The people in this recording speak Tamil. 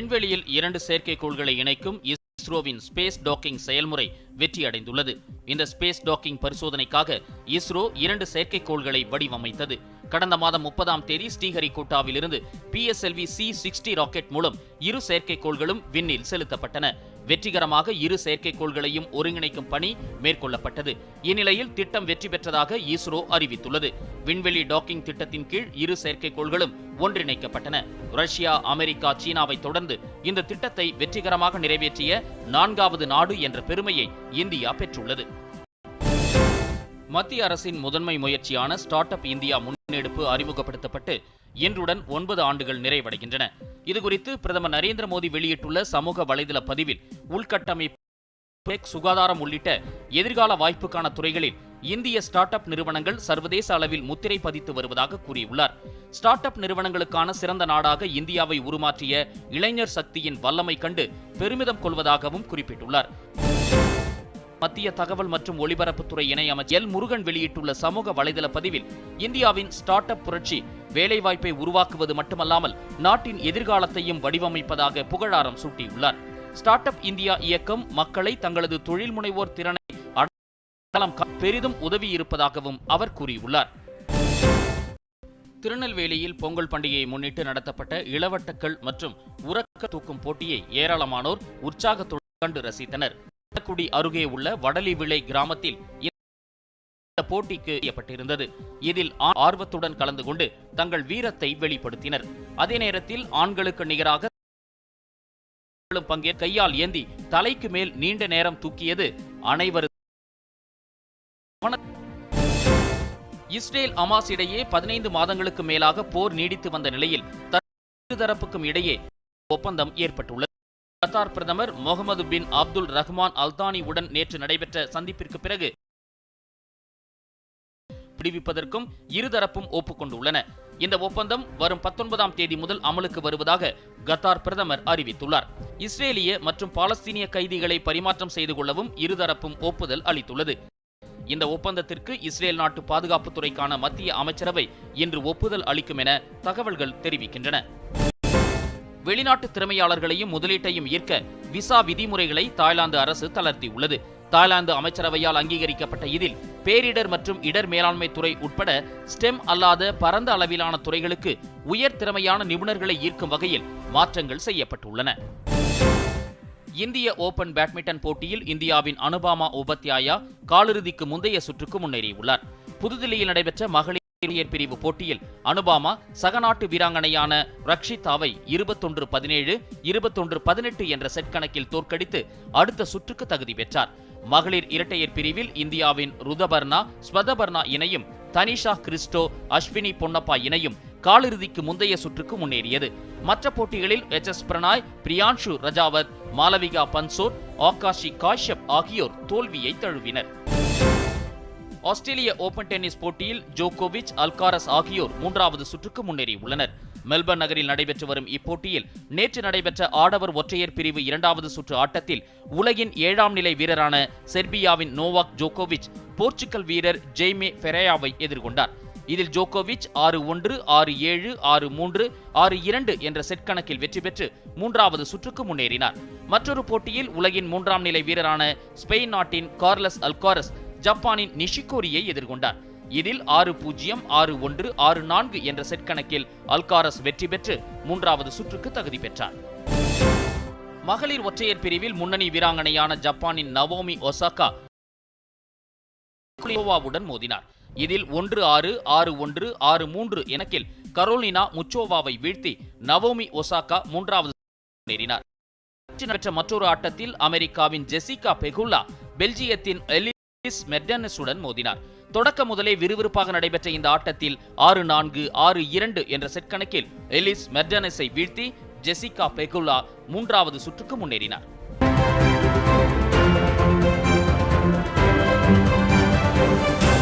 விண்வெளியில் இரண்டு செயற்கைக்கோள்களை இணைக்கும் இஸ்ரோவின் ஸ்பேஸ் டாக்கிங் செயல்முறை வெற்றியடைந்துள்ளது. இந்த ஸ்பேஸ் டாக்கிங் பரிசோதனைக்காக இஸ்ரோ இரண்டு செயற்கைக்கோள்களை வடிவமைத்தது. கடந்த மாதம் முப்பதாம் தேதி ஸ்ரீஹரிகோட்டாவிலிருந்து பிஎஸ்எல்வி சி சிக்ஸ்டி ராக்கெட் மூலம் இரு செயற்கைக்கோள்களும் விண்ணில் செலுத்தப்பட்டன. வெற்றிகரமாக இரு செயற்கைக்கோள்களையும் ஒருங்கிணைக்கும் பணி மேற்கொள்ளப்பட்டது. இந்நிலையில் திட்டம் வெற்றி பெற்றதாக இஸ்ரோ அறிவித்துள்ளது. விண்வெளி டாக்கிங் திட்டத்தின் கீழ் இரு செயற்கைக்கோள்களும் ஒன்றிணைக்கப்பட்டன. ரஷ்யா அமெரிக்கா சீனாவை தொடர்ந்து இந்த திட்டத்தை வெற்றிகரமாக நிறைவேற்றிய நான்காவது நாடு என்ற பெருமையை இந்தியா பெற்றுள்ளது. மத்திய அரசின் முதன்மை முயற்சியான ஸ்டார்ட் அப் இந்தியா முன்னெடுப்பு அறிமுகப்படுத்தப்பட்டு இன்றுடன் ஒன்பது ஆண்டுகள் நிறைவடைகின்றன. இதுகுறித்து பிரதமர் நரேந்திர மோடி வெளியிட்டுள்ள சமூக வலைதள பதிவில் உள்கட்டமைப்பு சுகாதாரம் உள்ளிட்ட எதிர்கால வாய்ப்புக்கான துறைகளில் இந்திய ஸ்டார்ட் அப் நிறுவனங்கள் சர்வதேச அளவில் முத்திரை பதித்து வருவதாக கூறியுள்ளார். ஸ்டார்ட் அப் நிறுவனங்களுக்கான சிறந்த நாடாக இந்தியாவை உருமாற்றிய இளைஞர் சக்தியின் வல்லமை கண்டு பெருமிதம் கொள்வதாகவும் குறிப்பிட்டுள்ளார். மத்திய தகவல் மற்றும் ஒலிபரப்புத்துறை இணையமைச்சர் எல் முருகன் வெளியிட்டுள்ள சமூக வலைதள பதிவில் இந்தியாவின் ஸ்டார்ட் அப் புரட்சி வேலைவாய்ப்பை உருவாக்குவது மட்டுமல்லாமல் நாட்டின் எதிர்காலத்தையும் வடிவமைப்பதாக புகழாரம் சூட்டியுள்ளார். ஸ்டார்ட் அப் இந்தியா இயக்கம் மக்களை தங்களது தொழில் முனைவோர் திறனை அடையாளம் கா- பெரிதும் உதவியிருப்பதாகவும் அவர் கூறியுள்ளார். திருநெல்வேலியில் பொங்கல் பண்டிகையை முன்னிட்டு நடத்தப்பட்ட இளவட்டக்கள் மற்றும் உறக்க தூக்கும் போட்டியை ஏராளமானோர் உற்சாகத்துடன் கண்டு ரசித்தனர். குடி அருகே உள்ள வடலி விளை கிராமத்தில் போட்டிக்கு செய்யப்பட்டிருந்தது இதில் ஆர்வத்துடன் கலந்து கொண்டு தங்கள் வீரத்தை வெளிப்படுத்தினர். அதே நேரத்தில் ஆண்களுக்கு நிகராக பங்கே கையால் ஏந்தி தலைக்கு மேல் நீண்ட நேரம் தூக்கியது அனைவரது இஸ்ரேல் அமாஸ் இடையே பதினைந்து மாதங்களுக்கு மேலாக போர் நீடித்து வந்த நிலையில் தரப்புக்கும் இடையே ஒப்பந்தம் ஏற்பட்டுள்ளது. கத்தார் பிரதமர் Mohammed bin Abdul Rahman Al Thani உடன் நேற்று நடைபெற்ற சந்திப்பிற்கு பிறகு விடுவிப்பதற்கும் இருதரப்பும் ஒப்புக்கொண்டுள்ளன. இந்த ஒப்பந்தம் வரும் பத்தொன்பதாம் தேதி முதல் அமலுக்கு வருவதாக கத்தார் பிரதமர் அறிவித்துள்ளார். இஸ்ரேலிய மற்றும் பாலஸ்தீனிய கைதிகளை பரிமாற்றம் செய்து கொள்ளவும் இருதரப்பும் ஒப்புதல் அளித்துள்ளது. இந்த ஒப்பந்தத்திற்கு இஸ்ரேல் நாட்டு பாதுகாப்புத்துறைக்கான மத்திய அமைச்சரவை இன்று ஒப்புதல் அளிக்கும் என தகவல்கள் தெரிவிக்கின்றன. வெளிநாட்டு திறமையாளர்களையும் முதலீட்டையும் ஈர்க்க விசா விதிமுறைகளை தாய்லாந்து அரசு தளர்த்தியுள்ளது. தாய்லாந்து அமைச்சரவையால் அங்கீகரிக்கப்பட்ட இதில் பேரிடர் மற்றும் இடர் மேலாண்மை துறை உட்பட ஸ்டெம் அல்லாத பரந்த அளவிலான துறைகளுக்கு உயர் திறமையான நிபுணர்களை ஈர்க்கும் வகையில் மாற்றங்கள் செய்யப்பட்டுள்ளன. இந்திய ஓபன் பேட்மிண்டன் போட்டியில் இந்தியாவின் அனுபாமா உபத்யாயா காலிறுதிக்கு முந்தைய சுற்றுக்கு முன்னேறியுள்ளார். புதுதில்லியில் நடைபெற்ற மகளிர் பிரிவு போட்டியில் அனுபாமா சகநாட்டு வீராங்கனையான ரக்ஷிதாவை இருபத்தொன்று பதினேழு இருபத்தொன்று பதினெட்டு என்ற செட் கணக்கில் தோற்கடித்து அடுத்த சுற்றுக்கு தகுதி பெற்றார். மகளிர் இரட்டையர் பிரிவில் இந்தியாவின் ருதபர்ணா ஸ்வதபர்ணா இணையும் தனிஷா கிறிஸ்டோ அஸ்வினி பொன்னப்பா இணையும் காலிறுதிக்கு முந்தைய சுற்றுக்கு முன்னேறியது. மற்ற போட்டிகளில் எச். எஸ். பிரணாய் பிரியான்ஷு ரஜாவத் மாலவிகா பன்சோட் ஆகாஷி காஷ்யப் ஆகியோர் தோல்வியை தழுவினர். ஆஸ்திரேலிய ஓபன் டென்னிஸ் போட்டியில் ஜோகோவிச் அல்காரஸ் ஆகியோர் மூன்றாவது சுற்றுக்கு முன்னேறியுள்ளனர். மெல்பர்ன் நகரில் நடைபெற்று வரும் இப்போட்டியில் நேற்று நடைபெற்ற ஆடவர் ஒற்றையர் பிரிவு இரண்டாவது சுற்று ஆட்டத்தில் உலகின் ஏழாம் நிலை வீரரான செர்பியாவின் நோவாக் ஜோகோவிச் போர்ச்சுகல் வீரர் ஜெய்மே ஃபெரேயாவை எதிர்கொண்டார். இதில் ஜோகோவிச் ஆறு ஒன்று ஆறு ஏழு ஆறு மூன்று ஆறு இரண்டு என்ற செட் கணக்கில் வெற்றி பெற்று மூன்றாவது சுற்றுக்கு முன்னேறினார். மற்றொரு போட்டியில் உலகின் மூன்றாம் நிலை வீரரான ஸ்பெயின் நாட்டின் கார்லஸ் அல்காரஸ் ஜப்பானின் நிஷிகோரியை எதிர்கொண்டார். இதில் ஆறு பூஜ்ஜியம் ஆறு ஒன்று ஆறு நான்கு என்ற செட் கணக்கில் அல்காரஸ் வெற்றி பெற்று மூன்றாவது சுற்றுக்கு தகுதி பெற்றார். மகளிர் ஒற்றையர் பிரிவில் முன்னணி வீராங்கனையான ஜப்பானின் நவோமி ஒசாகா குளியோவாவுடன் மோதினார். இதில் ஒன்று ஆறு ஆறு ஒன்று ஆறு மூன்று எனக்கில் கரோலினா முச்சோவாவை வீழ்த்தி நவோமி ஒசாகா மூன்றாவது முன்னேறினார் நேற்று நடைபெற்ற மற்றொரு ஆட்டத்தில் அமெரிக்காவின் ஜெசிகா பெகுல்லா பெல்ஜியத்தின் எலி கிறிஸ் மெர்டனஸுடன் மோதினார். தொடக்க முதலே விறுவிறுப்பாக நடைபெற்ற இந்த ஆட்டத்தில் ஆறு நான்கு ஆறு இரண்டு என்ற செட் கணக்கில் எலிஸ் மெர்டனஸை வீழ்த்தி ஜெசிகா பெகுலா மூன்றாவது சுற்றுக்கு முன்னேறினார்.